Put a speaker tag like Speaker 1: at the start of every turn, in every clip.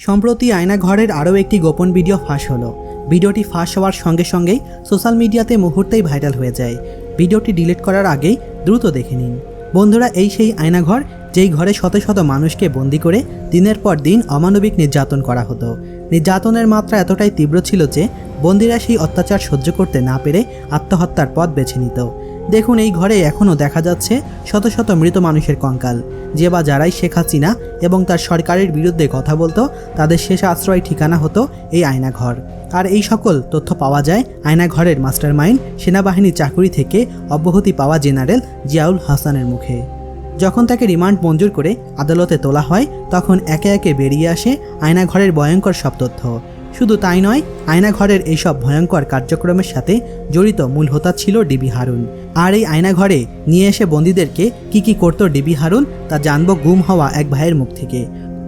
Speaker 1: সম্প্রতি আয়নাঘরের আরও একটি গোপন ভিডিও ফাঁস হলো। ভিডিওটি ফাঁস হওয়ার সঙ্গে সঙ্গেই সোশ্যাল মিডিয়াতে মুহূর্তেই ভাইরাল হয়ে যায়। ভিডিওটি ডিলিট করার আগেই দ্রুত দেখে নিন। বন্ধুরা, এই সেই আয়নাঘর, যেই ঘরে শত শত মানুষকে বন্দি করে দিনের পর দিন অমানবিক নির্যাতন করা হতো। নির্যাতনের মাত্রা এতটাই তীব্র ছিল যে বন্দিরা সেই অত্যাচার সহ্য করতে না পেরে আত্মহত্যার পথ বেছে নিত। দেখুন এই ঘরে এখনও দেখা যাচ্ছে শত শত মৃত মানুষের কঙ্কাল। যে বা যারাই শেখ হাসিনা এবং তার সরকারের বিরুদ্ধে কথা বলতো, তাদের শেষ আশ্রয় ঠিকানা হতো এই আয়নাঘর। আর এই সকল তথ্য পাওয়া যায় আয়নাঘরের মাস্টার মাইন্ড সেনাবাহিনী চাকুরি থেকে অব্যাহতি পাওয়া জেনারেল জিয়াউল হাসানের মুখে। যখন তাকে রিমান্ড মঞ্জুর করে আদালতে তোলা হয়, তখন একে একে বেরিয়ে আসে আয়নাঘরের ভয়ঙ্কর সব তথ্য। শুধু তাই নয়, আয়নাঘরের এইসব ভয়ঙ্কর কার্যক্রমের সাথে জড়িত মূল হোতা ছিল ডিবি হারুন। আর এই আয়নাঘরে নিয়ে এসে বন্দীদেরকে কি কি করতো ডিবি হারুন, তা জানব গুম হওয়া এক ভাইয়ের মুখ থেকে।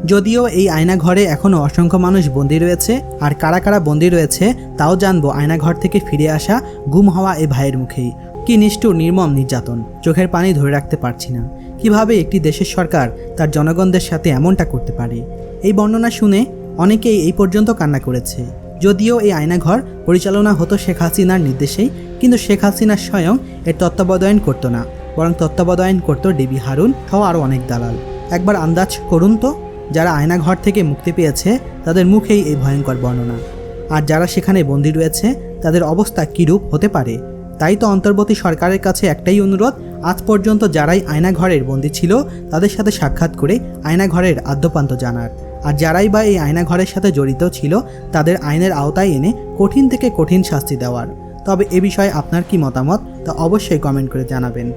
Speaker 1: যদিও এই আয়নাঘরে এখনও অসংখ্য মানুষ বন্দী রয়েছে, আর কারা কারা বন্দী রয়েছে, তাও জানব আয়নাঘর থেকে ফিরে আসা গুম হওয়া এ ভাইয়ের মুখেই। কি নিষ্ঠুর, নির্মম নির্যাতন, চোখের পানি ধরে রাখতে পারছি না। কীভাবে একটি দেশের সরকার তার জনগণদের সাথে এমনটা করতে পারে? এই বর্ণনা শুনে অনেকেই এই পর্যন্ত কান্না করেছে। যদিও এই আয়নাঘর পরিচালনা হতো শেখ হাসিনার নির্দেশেই, কিন্তু শেখ হাসিনা স্বয়ং এর তত্ত্বাবধায়ন করতো না, বরং তত্ত্বাবধায়ন করতো ডিবি হারুন সহ আরও অনেক দালাল। একবার আন্দাজ করুন তো, যারা আয়নাঘর থেকে মুক্তি পেয়েছে, তাদের মুখেই এই ভয়ঙ্কর বর্ণনা। আর যারা সেখানে বন্দী রয়েছে, তাদের অবস্থা কীরূপ হতে পারে? তাই তো অন্তর্বর্তী সরকারের কাছে একটাই অনুরোধ, আজ পর্যন্ত যারাই আয়নাঘরের বন্দী ছিল, তাদের সাথে সাক্ষাৎ করে আয়নাঘরের আদ্যপান্ত জানার। আর যারাই বা এই আয়নাঘরের সাথে জড়িত ছিল, তাদের আইনের আওতায় এনে কঠিন থেকে কঠিন শাস্তি দেওয়ার। তবে এ বিষয়ে আপনার কি মতামত, তা অবশ্যই কমেন্ট করে জানাবেন।